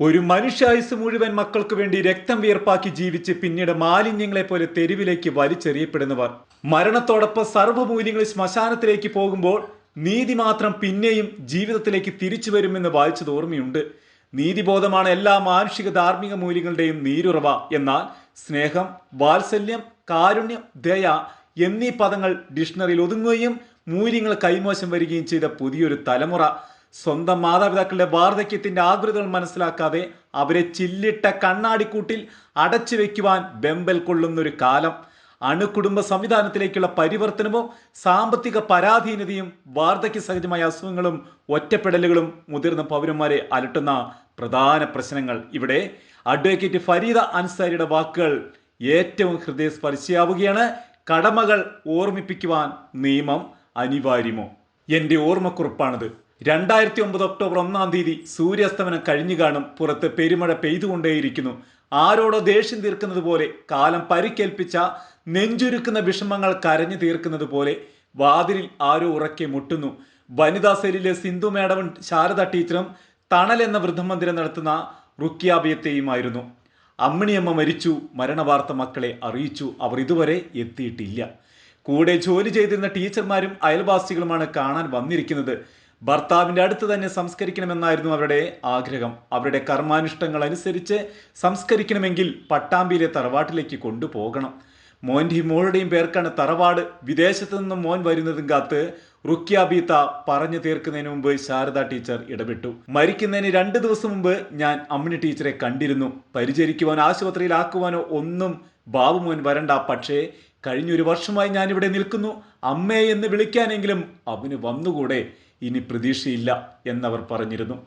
ഒരു മനുഷ്യായുസ് മുഴുവൻ മക്കൾക്ക് വേണ്ടി രക്തം വിയർപ്പാക്കി ജീവിച്ച് പിന്നീട് മാലിന്യങ്ങളെ പോലെ തെരുവിലേക്ക് വലിച്ചെറിയപ്പെടുന്നവർ. മരണത്തോടൊപ്പം സർവമൂല്യങ്ങൾ ശ്മശാനത്തിലേക്ക് പോകുമ്പോൾ നീതി മാത്രം പിന്നെയും ജീവിതത്തിലേക്ക് തിരിച്ചു വരുമെന്ന് വായിച്ചത് ഓർമ്മയുണ്ട്. നീതിബോധമാണ് എല്ലാ മാനുഷിക ധാർമ്മിക മൂല്യങ്ങളുടെയും നീരുറവ. എന്നാൽ സ്നേഹം വാത്സല്യം കാരുണ്യം ദയ എന്നീ പദങ്ങൾ ഡിക്ഷണറിയിൽ ഒതുങ്ങുകയും മൂല്യങ്ങൾ കൈമോശം വരികയും ചെയ്ത പുതിയൊരു തലമുറ. സ്വന്തം മാതാപിതാക്കളുടെ വാർദ്ധക്യത്തിന്റെ ആകൃതകൾ മനസ്സിലാക്കാതെ അവരെ ചില്ലിട്ട കണ്ണാടിക്കൂട്ടിൽ അടച്ചു വെക്കുവാൻ ബെമ്പൽ കൊള്ളുന്നൊരു കാലം. അണുകുടുംബ സംവിധാനത്തിലേക്കുള്ള പരിവർത്തനവും സാമ്പത്തിക പരാധീനതയും വാർദ്ധക്യ സഹജമായ അസുഖങ്ങളും ഒറ്റപ്പെടലുകളും മുതിർന്ന പൗരന്മാരെ അലട്ടുന്ന പ്രധാന പ്രശ്നങ്ങൾ ഇവിടെ. അഡ്വക്കേറ്റ് ഫരീദ അൻസാരിയുടെ വാക്കുകൾ ഏറ്റവും ഹൃദയസ്പർശിയാവുകയാണ്. കടമകൾ ഓർമ്മിപ്പിക്കുവാൻ നിയമം അനിവാര്യമോ? എന്റെ ഓർമ്മക്കുറിപ്പാണിത്. രണ്ടായിരത്തി ഒമ്പത് ഒക്ടോബർ ഒന്നാം തീയതി സൂര്യാസ്തമനം കഴിഞ്ഞു കാണും. പുറത്ത് പെരുമഴ പെയ്തുകൊണ്ടേയിരിക്കുന്നു. ആരോടോ ദേഷ്യം തീർക്കുന്നത് പോലെ കാലം പരിക്കേൽപ്പിച്ച നെഞ്ചുരുക്കുന്ന വിഷമങ്ങൾ കരഞ്ഞു തീർക്കുന്നത് പോലെ വാതിലിൽ ആരോ ഉറക്കെ മുട്ടുന്നു. വനിതാ സെല്ലിലെ സിന്ധു മേഡവും ശാരദ ടീച്ചറും തണൽ എന്ന വൃദ്ധമന്ദിരം നടത്തുന്ന റുക്യാബിയത്തെയുമായിരുന്നു അമ്മിണിയമ്മ മരിച്ചു. മരണവാർത്ത മക്കളെ അറിയിച്ചു. അവർ ഇതുവരെ എത്തിയിട്ടില്ല. കൂടെ ജോലി ചെയ്തിരുന്ന ടീച്ചർമാരും അയൽവാസികളുമാണ് കാണാൻ വന്നിരിക്കുന്നത്. ഭർത്താവിന്റെ അടുത്ത് തന്നെ സംസ്കരിക്കണമെന്നായിരുന്നു അവരുടെ ആഗ്രഹം. അവരുടെ കർമാനുഷ്ഠങ്ങൾ അനുസരിച്ച് സംസ്കരിക്കണമെങ്കിൽ പട്ടാമ്പിയിലെ തറവാട്ടിലേക്ക് കൊണ്ടുപോകണം. മോന്റെയും മോളുടെയും പേർക്കാണ് തറവാട്. വിദേശത്തു നിന്നും മോൻ വരുന്നതും കാത്ത് റുക്യാബീത്ത പറഞ്ഞു തീർക്കുന്നതിന് മുമ്പ് ശാരദ ടീച്ചർ ഇടപെട്ടു. മരിക്കുന്നതിന് രണ്ട് ദിവസം മുമ്പ് ഞാൻ അമ്മിണി ടീച്ചറെ കണ്ടിരുന്നു. പരിചരിക്കുവാനോ ആശുപത്രിയിലാക്കുവാനോ ഒന്നും ബാബു മോൻ വരണ്ട. പക്ഷേ കഴിഞ്ഞൊരു വർഷമായി ഞാനിവിടെ നിൽക്കുന്നു. അമ്മേ എന്ന് വിളിക്കാനെങ്കിലും അവന് വന്നുകൂടെ? ഇനി പ്രതീക്ഷയില്ല എന്നവർ പറഞ്ഞിരുന്നു.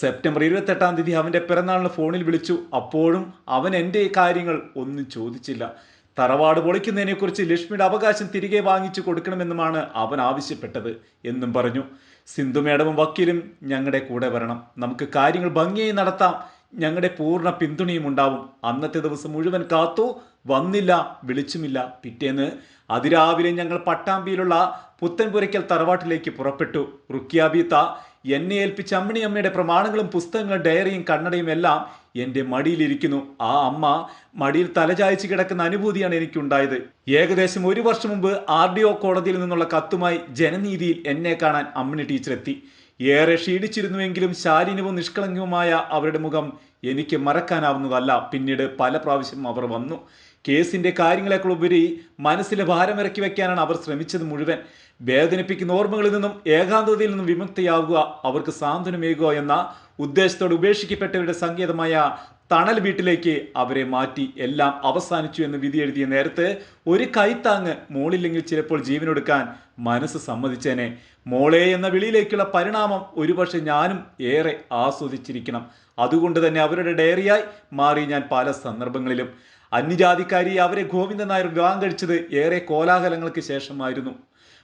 സെപ്റ്റംബർ ഇരുപത്തെട്ടാം തീയതി അവന്റെ പിറന്നാളിന് ഫോണിൽ വിളിച്ചു. അപ്പോഴും അവൻ എന്റെ കാര്യങ്ങൾ ഒന്നും ചോദിച്ചില്ല. തറവാട് പൊളിക്കുന്നതിനെക്കുറിച്ച് ലക്ഷ്മിയുടെ അവകാശം തിരികെ വാങ്ങിച്ചു കൊടുക്കണമെന്നുമാണ് അവൻ ആവശ്യപ്പെട്ടത് എന്നും പറഞ്ഞു. സിന്ധു മേഡവും വക്കീലും ഞങ്ങളുടെ കൂടെ വരണം. നമുക്ക് കാര്യങ്ങൾ ഭംഗിയായി നടത്താം. ഞങ്ങളുടെ പൂർണ പിന്തുണയും ഉണ്ടാവും. അന്നത്തെ ദിവസം മുഴുവൻ കാത്തു വന്നില്ല വിളിച്ചുമില്ല. പിറ്റേന്ന് അതിരാവിലെ ഞങ്ങൾ പട്ടാമ്പിയിലുള്ള പുത്തൻപുരയ്ക്കൽ തറവാട്ടിലേക്ക് പുറപ്പെട്ടു. റുക്കിയാബീത്ത എന്നെ ഏൽപ്പിച്ച അമ്മിണിയമ്മയുടെ പ്രമാണങ്ങളും പുസ്തകങ്ങളും ഡയറിയും കണ്ണടയും എല്ലാം എന്റെ മടിയിലിരിക്കുന്നു. ആ അമ്മ മടിയിൽ തലചായ്ച്ച് കിടക്കുന്ന അനുഭൂതിയാണ് എനിക്കുണ്ടായത്. ഏകദേശം ഒരു വർഷം മുമ്പ് ആർ ഡി ഒ കോടതിയിൽ നിന്നുള്ള കത്തുമായി ജനനീതിയിൽ എന്നെ കാണാൻ അമ്മിണി ടീച്ചർ എത്തി. ഏറെ ക്ഷീണിച്ചിരുന്നുവെങ്കിലും ശാലീനവും നിഷ്കളങ്കവുമായ അവരുടെ മുഖം എനിക്ക് മറക്കാനാവുന്നതല്ല. പിന്നീട് പല പ്രാവശ്യം അവർ വന്നു. കേസിന്റെ കാര്യങ്ങളെക്കാൾ ഉപരി മനസ്സിലെ ഭാരമിറക്കി വയ്ക്കാനാണ് അവർ ശ്രമിച്ചത് മുഴുവൻ. വേദനിപ്പിക്കുന്ന ഓർമ്മകളിൽ നിന്നും ഏകാന്തതയിൽ നിന്നും വിമുക്തിയാവുക അവർക്ക് സാന്ത്വനമേകുക എന്ന ഉദ്ദേശത്തോട് ഉപേക്ഷിക്കപ്പെട്ടവരുടെ സങ്കേതമായ തണൽ വീട്ടിലേക്ക് അവരെ മാറ്റി എല്ലാം അവസാനിച്ചു എന്ന് വിധി എഴുതിയ നേരത്ത് ഒരു കൈത്താങ്ങ് മോളില്ലെങ്കിൽ ചിലപ്പോൾ ജീവനൊടുക്കാൻ മനസ്സ് സമ്മതിച്ചേനെ. മോളെ എന്ന വിളിയിലേക്കുള്ള പരിണാമം ഒരുപക്ഷെ ഞാനും ഏറെ ആസ്വദിച്ചിരിക്കണം. അതുകൊണ്ട് തന്നെ അവരുടെ ഡയറിയായി മാറി ഞാൻ പല സന്ദർഭങ്ങളിലും. അന്യജാതിക്കാരി അവരെ ഗോവിന്ദൻ നായർ വിവാഹം കഴിച്ചത് ഏറെ കോലാഹലങ്ങൾക്ക് ശേഷമായിരുന്നു.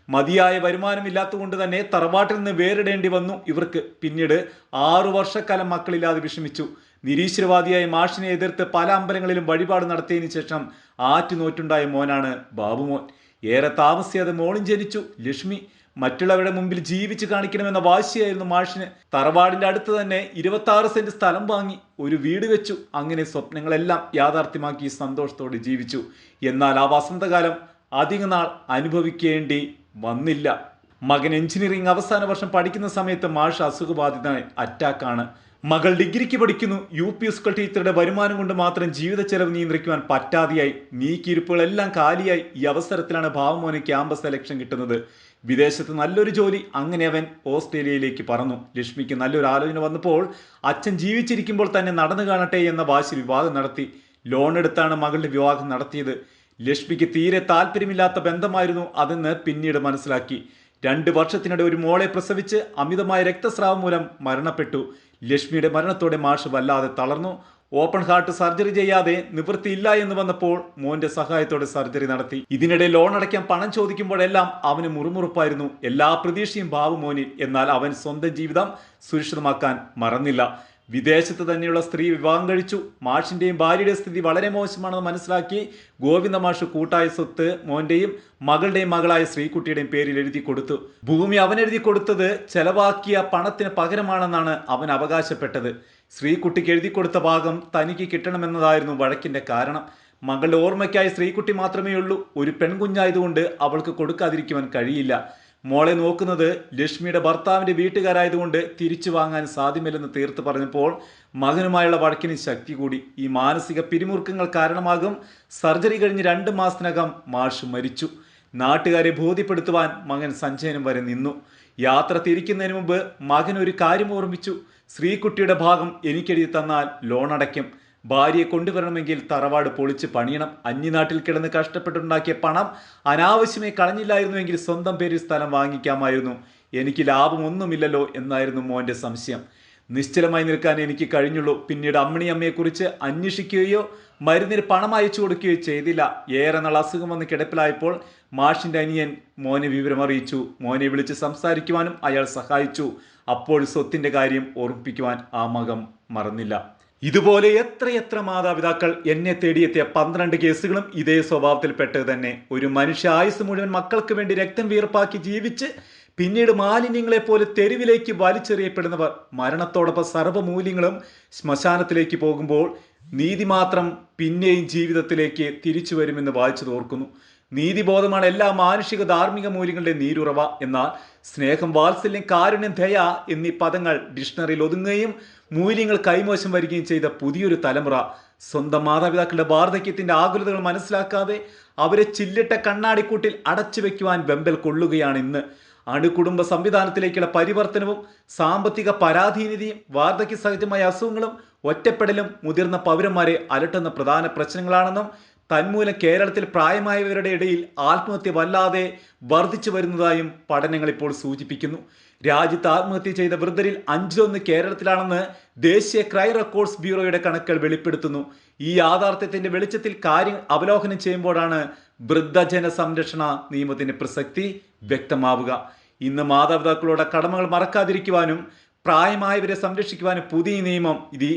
മതിയായ വരുമാനമില്ലാത്തതുകൊണ്ട് തന്നെ തറവാട്ടിൽ നിന്ന് വേറിടേണ്ടി വന്നു. ഇവർക്ക് പിന്നീട് ആറു വർഷക്കാലം മക്കളില്ലാതെ വിഷമിച്ചു. നിരീശ്വരവാദിയായ മാഷിനെ എതിർത്ത് പല അമ്പലങ്ങളിലും വഴിപാട് നടത്തിയതിനു ശേഷം ആറ്റുനോറ്റുണ്ടായ മോനാണ് ബാബുമോൻ. ഏറെ താമസിയാതെ മോളും ജനിച്ചു. ലക്ഷ്മി മറ്റുള്ളവരുടെ മുമ്പിൽ ജീവിച്ചു കാണിക്കണമെന്ന വാശിയായിരുന്നു മാഷിന്. തറവാടിന്റെ അടുത്ത് തന്നെ ഇരുപത്തി ആറ് സെന്റ് സ്ഥലം വാങ്ങി. ഒരു വീട് വെച്ചു. അങ്ങനെ സ്വപ്നങ്ങളെല്ലാം യാഥാർത്ഥ്യമാക്കി സന്തോഷത്തോടെ ജീവിച്ചു. എന്നാൽ ആ വസന്തകാലം അധിക നാൾ അനുഭവിക്കേണ്ടി വന്നില്ല. മകൻ എഞ്ചിനീയറിംഗ് അവസാന വർഷം പഠിക്കുന്ന സമയത്ത് മാഷ് അസുഖബാധിതനായി അറ്റാക്കാണ്. മകൾ ഡിഗ്രിക്ക് പഠിക്കുന്നു. യു പി സ്കൂൾ ടീച്ചറുടെ വരുമാനം കൊണ്ട് മാത്രം ജീവിത ചെലവ് നിയന്ത്രിക്കുവാൻ പറ്റാതെയായി. നീക്കിയിരിപ്പുകളെല്ലാം കാലിയായി. ഈ അവസരത്തിലാണ് ഭാവമോന് ക്യാമ്പസ് സെലക്ഷൻ കിട്ടുന്നത്. വിദേശത്ത് നല്ലൊരു ജോലി. അങ്ങനെ അവൻ ഓസ്ട്രേലിയയിലേക്ക് പറന്നു. ലക്ഷ്മിക്ക് നല്ലൊരു ആലോചന വന്നപ്പോൾ അച്ഛൻ ജീവിച്ചിരിക്കുമ്പോൾ തന്നെ നടന്നു കാണട്ടെ എന്ന വാശി വിവാദം നടത്തി. ലോൺ എടുത്താണ് മകളുടെ വിവാഹം നടത്തിയത്. ലക്ഷ്മിക്ക് തീരെ താല്പര്യമില്ലാത്ത ബന്ധമായിരുന്നു അതെന്ന് പിന്നീട് മനസ്സിലാക്കി. രണ്ട് വർഷത്തിനിടെ ഒരു മോളെ പ്രസവിച്ച് അമിതമായ രക്തസ്രാവം മൂലം മരണപ്പെട്ടു. ലക്ഷ്മിയുടെ മരണത്തോടെ മാഷ് വല്ലാതെ തളർന്നു. ഓപ്പൺ ഹാർട്ട് സർജറി ചെയ്യാതെ നിവൃത്തിയില്ല എന്ന് വന്നപ്പോൾ മോന്റെ സഹായത്തോടെ സർജറി നടത്തി. ഇതിനിടെ ലോൺ അടയ്ക്കാൻ പണം ചോദിക്കുമ്പോഴെല്ലാം അവന് മുറുമുറുപ്പായിരുന്നു. എല്ലാ പ്രതീക്ഷയും ബാബു മോനിൽ. എന്നാൽ അവൻ സ്വന്തം ജീവിതം സുരക്ഷിതമാക്കാൻ മറന്നില്ല. വിദേശത്ത് തന്നെയുള്ള സ്ത്രീ വിവാഹം കഴിച്ചു. മാഷിന്റെയും ഭാര്യയുടെ സ്ഥിതി വളരെ മോശമാണെന്ന് മനസ്സിലാക്കി ഗോവിന്ദ മാഷ് കൂട്ടായ സ്വത്ത് മോന്റെയും മകളുടെയും മകളായ ശ്രീകുട്ടിയുടെയും പേരിൽ എഴുതി കൊടുത്തു. ഭൂമി അവൻ എഴുതി കൊടുത്തത് ചെലവാക്കിയ പണത്തിന് പകരമാണെന്നാണ് അവൻ അവകാശപ്പെട്ടത്. ശ്രീകുട്ടിക്ക് എഴുതി കൊടുത്ത ഭാഗം തനിക്ക് കിട്ടണമെന്നതായിരുന്നു വഴക്കിന്റെ കാരണം. മകളുടെ ഓർമ്മയ്ക്കായി ശ്രീകുട്ടി മാത്രമേ ഉള്ളൂ ഒരു പെൺകുഞ്ഞായതുകൊണ്ട് അവൾക്ക് കൊടുക്കാതിരിക്കുവാൻ കഴിയില്ല. മോളെ നോക്കുന്നത് ലക്ഷ്മിയുടെ ഭർത്താവിന്റെ വീട്ടുകാരായതുകൊണ്ട് തിരിച്ചു വാങ്ങാൻ സാധ്യമല്ലെന്ന് തീർത്ത് പറഞ്ഞപ്പോൾ മകനുമായുള്ള വഴക്കിന് ശക്തി കൂടി. ഈ മാനസിക പിരിമുറുക്കങ്ങൾ കാരണമാകും. സർജറി കഴിഞ്ഞ് രണ്ട് മാസത്തിനകം മാഷ് മരിച്ചു. നാട്ടുകാരെ ബോധ്യപ്പെടുത്തുവാൻ മകൻ സഞ്ജയനും വരെ നിന്നു. യാത്ര തിരിക്കുന്നതിന് മുമ്പ് മകൻ ഒരു കാര്യം ഓർമ്മിച്ചു. ശ്രീകുട്ടിയുടെ ഭാഗം എനിക്കെഴുതി തന്നാൽ ലോൺ അടയ്ക്കും ഭാര്യയെ കൊണ്ടുവരണമെങ്കിൽ തറവാട് പൊളിച്ച് പണിയണം. അന്യനാട്ടിൽ കിടന്ന് കഷ്ടപ്പെട്ടുണ്ടാക്കിയ പണം അനാവശ്യമായി കളഞ്ഞില്ലായിരുന്നുവെങ്കിൽ സ്വന്തം പേരിൽ സ്ഥലം വാങ്ങിക്കാമായിരുന്നു. എനിക്ക് ലാഭമൊന്നുമില്ലല്ലോ എന്നായിരുന്നു മോന്റെ സംശയം. നിശ്ചലമായി നിൽക്കാൻ എനിക്ക് കഴിഞ്ഞുള്ളൂ. പിന്നീട് അമ്മണി അമ്മയെക്കുറിച്ച് അന്വേഷിക്കുകയോ മരുന്നിന് പണം അയച്ചു കൊടുക്കുകയോ ചെയ്തില്ല. ഏറെ നാൾ അസുഖം വന്ന് കിടപ്പിലായപ്പോൾ മാഷിന്റെ അനിയൻ മോനെ വിവരം അറിയിച്ചു. മോനെ വിളിച്ച് സംസാരിക്കുവാനും അയാൾ സഹായിച്ചു. അപ്പോൾ സ്വത്തിന്റെ കാര്യം ഓർമ്മിപ്പിക്കുവാൻ ആ മകം മറന്നില്ല. ഇതുപോലെ എത്രയെത്ര മാതാപിതാക്കൾ എന്നെ തേടിയെത്തിയ പന്ത്രണ്ട് കേസുകളും ഇതേ സ്വഭാവത്തിൽപ്പെട്ടത് തന്നെ. ഒരു മനുഷ്യ ആയുസ് മുഴുവൻ മക്കൾക്ക് വേണ്ടി രക്തം വീർപ്പാക്കി ജീവിച്ച് പിന്നീട് മാലിന്യങ്ങളെ പോലെ തെരുവിലേക്ക് വലിച്ചെറിയപ്പെടുന്നവർ മരണത്തോടൊപ്പം സർവമൂല്യങ്ങളും ശ്മശാനത്തിലേക്ക് പോകുമ്പോൾ നീതി മാത്രം പിന്നെയും ജീവിതത്തിലേക്ക് തിരിച്ചു വരുമെന്ന് വായിച്ചു ഓർക്കുന്നു. നീതിബോധമാണ് എല്ലാ മാനുഷിക ധാർമ്മിക മൂല്യങ്ങളുടെ നീരുറവ എന്നാൽ സ്നേഹം വാത്സല്യം കാരുണ്യം ദയ എന്നീ പദങ്ങൾ ഡിക്ഷണറിയിൽ ഒതുങ്ങുകയും മൂല്യങ്ങൾ കൈമോശം വരികയും ചെയ്ത പുതിയൊരു തലമുറ സ്വന്തം മാതാപിതാക്കളുടെ വാർദ്ധക്യത്തിന്റെ ആകുലതകൾ മനസ്സിലാക്കാതെ അവരെ ചില്ലിട്ട കണ്ണാടിക്കൂട്ടിൽ അടച്ചു വെക്കുവാൻ വെമ്പൽ കൊള്ളുകയാണ് ഇന്ന്. അണുകുടുംബ സംവിധാനത്തിലേക്കുള്ള പരിവർത്തനവും സാമ്പത്തിക പരാധീനതയും വാർദ്ധക്യ സഹജമായ അസുഖങ്ങളും ഒറ്റപ്പെടലും മുതിർന്ന പൗരന്മാരെ അലട്ടുന്ന പ്രധാന പ്രശ്നങ്ങളാണെന്നും തന്മൂലം കേരളത്തിൽ പ്രായമായവരുടെ ഇടയിൽ ആത്മഹത്യ വല്ലാതെ വർദ്ധിച്ചു വരുന്നതായും പഠനങ്ങൾ ഇപ്പോൾ സൂചിപ്പിക്കുന്നു. രാജ്യത്ത് ആത്മഹത്യ ചെയ്ത വൃദ്ധരിൽ അഞ്ചിലൊന്ന് കേരളത്തിലാണെന്ന് ദേശീയ ക്രൈം റെക്കോർഡ്സ് ബ്യൂറോയുടെ കണക്കുകൾ വെളിപ്പെടുത്തുന്നു. ഈ യാഥാർത്ഥ്യത്തിന്റെ വെളിച്ചത്തിൽ കാര്യം അവലോകനം ചെയ്യുമ്പോഴാണ് വൃദ്ധജന സംരക്ഷണ നിയമത്തിന്റെ പ്രസക്തി വ്യക്തമാവുക. ഇന്ന് മാതാപിതാക്കളുടെ കടമകൾ മറക്കാതിരിക്കുവാനും പ്രായമായവരെ സംരക്ഷിക്കുവാനും പുതിയ നിയമം ഇത്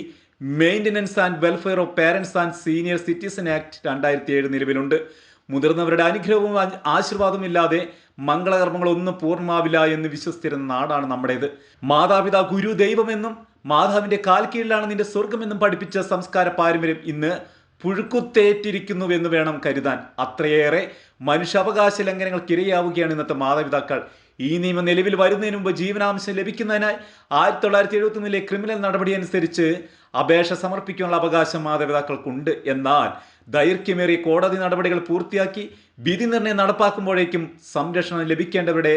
maintenance and welfare of parents and senior citizen act രണ്ടായിരത്തി ഏഴ് നിലവിലുണ്ട്. മുതിർന്നവരുടെ അനുഗ്രഹവും ആ- ആശീർവാദവും ഇല്ലാതെ മംഗളകർമ്മങ്ങളൊന്നും പൂർണമാവില്ല എന്ന് വിശ്വസിച്ചിരുന്ന നാടാണ് നമ്മുടേത്. മാതാപിതാ ഗുരു ദൈവമെന്നും മാതാവിന്റെ കാൽ കീഴിലാണ് നിന്റെ സ്വർഗമെന്നും പഠിപ്പിച്ച സംസ്കാര പാരമ്പര്യം ഇന്ന് പുഴുക്കുത്തേറ്റിരിക്കുന്നുവെന്ന് വേണം കരുതാൻ. അത്രയേറെ മനുഷ്യാവകാശ ലംഘനങ്ങൾക്കിരയാവുകയാണ് ഇന്നത്തെ മാതാപിതാക്കൾ. ഈ നിയമം നിലവിൽ വരുന്നതിന് മുമ്പ് ജീവനാംശം ലഭിക്കുന്നതിനായി ആയിരത്തി തൊള്ളായിരത്തി എഴുപത്തി ക്രിമിനൽ നടപടി അനുസരിച്ച് അപേക്ഷ സമർപ്പിക്കാനുള്ള അവകാശം മാതാപിതാക്കൾക്കുണ്ട്. എന്നാൽ ദൈർഘ്യമേറിയ കോടതി നടപടികൾ പൂർത്തിയാക്കി വിധി നിർണയം നടപ്പാക്കുമ്പോഴേക്കും സംരക്ഷണം ലഭിക്കേണ്ടവരുടെ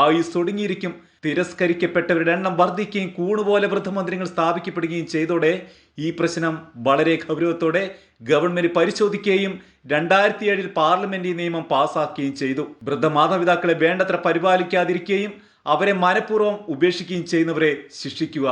ആയുസ് ഒടുങ്ങിയിരിക്കും. തിരസ്കരിക്കപ്പെട്ടവരുടെ എണ്ണം വർദ്ധിക്കുകയും കൂണുപോലെ വൃദ്ധമന്ദിരങ്ങൾ സ്ഥാപിക്കപ്പെടുകയും ചെയ്തോടെ ഈ പ്രശ്നം വളരെ ഗൗരവത്തോടെ ഗവൺമെന്റ് പരിശോധിക്കുകയും രണ്ടായിരത്തി ഏഴിൽ പാർലമെന്റ് നിയമം പാസാക്കുകയും ചെയ്തു. വൃദ്ധ മാതാപിതാക്കളെ വേണ്ടത്ര പരിപാലിക്കാതിരിക്കുകയും അവരെ മനഃപൂർവം ഉപേക്ഷിക്കുകയും ചെയ്യുന്നവരെ ശിക്ഷിക്കുക.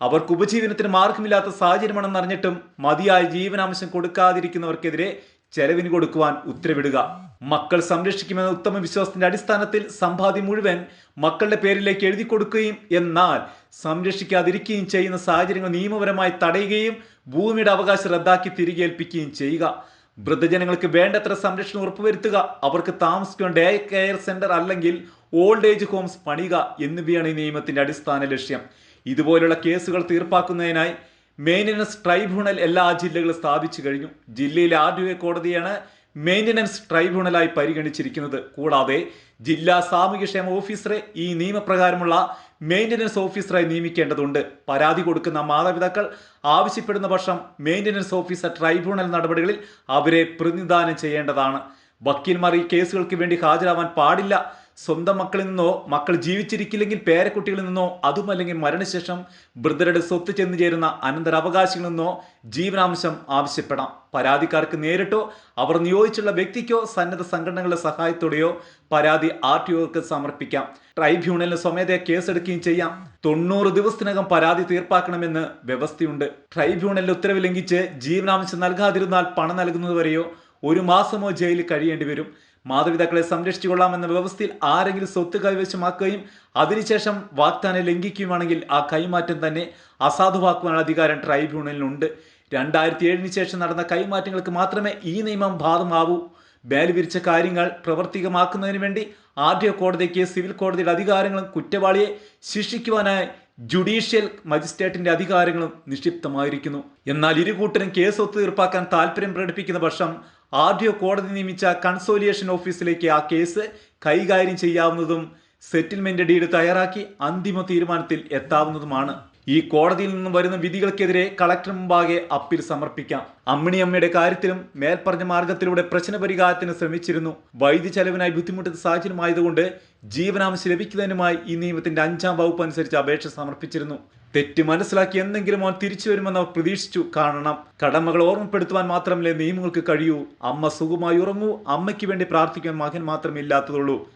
അവർക്ക് ഉപജീവനത്തിന് മാർഗമില്ലാത്ത സാഹചര്യമാണെന്ന് അറിഞ്ഞിട്ടും മതിയായ ജീവനാംശം കൊടുക്കാതിരിക്കുന്നവർക്കെതിരെ ചെലവിന് കൊടുക്കുവാൻ ഉത്തരവിടുക. മക്കൾ സംരക്ഷിക്കുമെന്ന ഉത്തമ വിശ്വാസത്തിന്റെ അടിസ്ഥാനത്തിൽ സമ്പാദ്യം മുഴുവൻ മക്കളുടെ പേരിലേക്ക് എഴുതി കൊടുക്കുകയും എന്നാൽ സംരക്ഷിക്കാതിരിക്കുകയും ചെയ്യുന്ന സാഹചര്യങ്ങൾ നിയമപരമായി തടയുകയും ഭൂമിയുടെ അവകാശം റദ്ദാക്കി തിരികെ ഏൽപ്പിക്കുകയും ചെയ്യുക. വൃദ്ധജനങ്ങൾക്ക് വേണ്ടത്ര സംരക്ഷണം ഉറപ്പുവരുത്തുക. അവർക്ക് താമസിക്കുന്ന ഡേ കെയർ സെന്റർ അല്ലെങ്കിൽ ഓൾഡ് ഏജ് ഹോംസ് പണിയുക എന്നിവയാണ് ഈ നിയമത്തിന്റെ അടിസ്ഥാന ലക്ഷ്യം. ഇതുപോലുള്ള കേസുകൾ തീർപ്പാക്കുന്നതിനായി മെയിന്റനൻസ് ട്രൈബ്യൂണൽ എല്ലാ ജില്ലകളും സ്ഥാപിച്ചു കഴിഞ്ഞു. ജില്ലയിലെ ആർ കോടതിയാണ് മെയിന്റനൻസ് ട്രൈബ്യൂണലായി പരിഗണിച്ചിരിക്കുന്നത്. കൂടാതെ ജില്ലാ സാമൂഹ്യക്ഷേമ ഓഫീസറെ ഈ നിയമപ്രകാരമുള്ള മെയിന്റനൻസ് ഓഫീസറായി നിയമിക്കേണ്ടതുണ്ട്. പരാതി കൊടുക്കുന്ന മാതാപിതാക്കൾ ആവശ്യപ്പെടുന്ന പക്ഷം മെയിന്റനൻസ് ഓഫീസർ ട്രൈബ്യൂണൽ നടപടികളിൽ അവരെ പ്രതിനിധാനം ചെയ്യേണ്ടതാണ്. വക്കീൽമാർ ഈ കേസുകൾക്ക് വേണ്ടി ഹാജരാവാൻ പാടില്ല. സ്വന്തം മക്കളിൽ നിന്നോ മക്കൾ ജീവിച്ചിരിക്കില്ലെങ്കിൽ പേരക്കുട്ടികളിൽ നിന്നോ അതുമല്ലെങ്കിൽ മരണശേഷം വൃദ്ധരുടെ സ്വത്ത് ചെന്നു ചേരുന്ന അനന്തരാവകാശികളിൽ നിന്നോ ജീവനാംശം ആവശ്യപ്പെടാം. പരാതിക്കാർക്ക് നേരിട്ടോ അവർ നിയോഗിച്ചുള്ള വ്യക്തിക്കോ സന്നദ്ധ സംഘടനകളുടെ സഹായത്തോടെയോ പരാതി ആർ ടി ഒക്ക് സമർപ്പിക്കാം. ട്രൈബ്യൂണലിന് സ്വമേധയ കേസെടുക്കുകയും ചെയ്യാം. തൊണ്ണൂറ് ദിവസത്തിനകം പരാതി തീർപ്പാക്കണമെന്ന് വ്യവസ്ഥയുണ്ട്. ട്രൈബ്യൂണലിന്റെ ഉത്തരവ് ലംഘിച്ച് ജീവനാംശം നൽകാതിരുന്നാൽ പണം നൽകുന്നതുവരെയോ ഒരു മാസമോ ജയിലിൽ കഴിയേണ്ടി വരും മാതാപിതാക്കളെ സംരക്ഷിച്ചുകൊള്ളാമെന്ന വ്യവസ്ഥയിൽ ആരെങ്കിലും സ്വത്ത് കൈവശമാക്കുകയും അതിനുശേഷം വാഗ്ദാനം ലംഘിക്കുകയുമാണെങ്കിൽ ആ കൈമാറ്റം തന്നെ അസാധുവാക്കുവാനുള്ള അധികാരം ട്രൈബ്യൂണലിനുണ്ട്. രണ്ടായിരത്തി ഏഴിന് ശേഷം നടന്ന കൈമാറ്റങ്ങൾക്ക് മാത്രമേ ഈ നിയമം ബാധമാവൂ ബേൽ വിരിച്ച കാര്യങ്ങൾ പ്രവർത്തികമാക്കുന്നതിന് വേണ്ടി ആദ്യ കോടതിക്ക് സിവിൽ കോടതിയുടെ അധികാരങ്ങളും കുറ്റവാളിയെ ശിക്ഷിക്കുവാനായി ജുഡീഷ്യൽ മജിസ്ട്രേറ്റിന്റെ അധികാരങ്ങളും നിക്ഷിപ്തമായിരിക്കുന്നു. എന്നാൽ ഇരുകൂട്ടരും കേസ് ഒത്തുതീർപ്പാക്കാൻ താല്പര്യം പ്രകടിപ്പിക്കുന്ന പക്ഷം ആദ്യ കോടതി നിയമിച്ച കൺസോലിയേഷൻ ഓഫീസിലേക്ക് ആ കേസ് കൈകാര്യം ചെയ്യാവുന്നതും സെറ്റിൽമെന്റ് ഡീഡ് തയ്യാറാക്കി അന്തിമ തീരുമാനത്തിൽ എത്താവുന്നതുമാണ്. ഈ കോടതിയിൽ നിന്നും വരുന്ന വിധികൾക്കെതിരെ കളക്ടർ മുമ്പാകെ അപ്പീൽ സമർപ്പിക്കാം. അമ്മിണിയമ്മയുടെ കാര്യത്തിലും മേൽപ്പറഞ്ഞ മാർഗത്തിലൂടെ പ്രശ്ന പരിഹാരത്തിന് ശ്രമിച്ചിരുന്നു. വൈദ്യ ചെലവിനായി ബുദ്ധിമുട്ടുന്ന സാഹചര്യമായതുകൊണ്ട് ജീവനാംശം ലഭിക്കുന്നതിനുമായി ഈ നിയമത്തിന്റെ അഞ്ചാം വകുപ്പ് അനുസരിച്ച് അപേക്ഷ സമർപ്പിച്ചിരുന്നു. തെറ്റ് മനസ്സിലാക്കി എന്തെങ്കിലും അവൻ തിരിച്ചു വരുമെന്ന് അവർ പ്രതീക്ഷിച്ചു കാണണം. കടമകൾ ഓർമ്മപ്പെടുത്തുവാൻ മാത്രമല്ലേ നിയമങ്ങൾക്ക് കഴിയൂ. അമ്മ സുഖമായി ഉറങ്ങൂ. അമ്മയ്ക്ക് വേണ്ടി പ്രാർത്ഥിക്കാൻ മകൻ മാത്രമേ ഇല്ലാത്തതുള്ളൂ.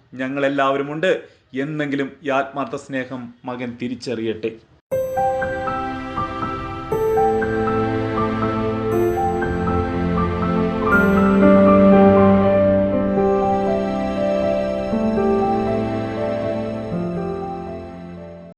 ഉണ്ട് എന്നെങ്കിലും ഈ ആത്മാർത്ഥ സ്നേഹം മകൻ തിരിച്ചറിയട്ടെ.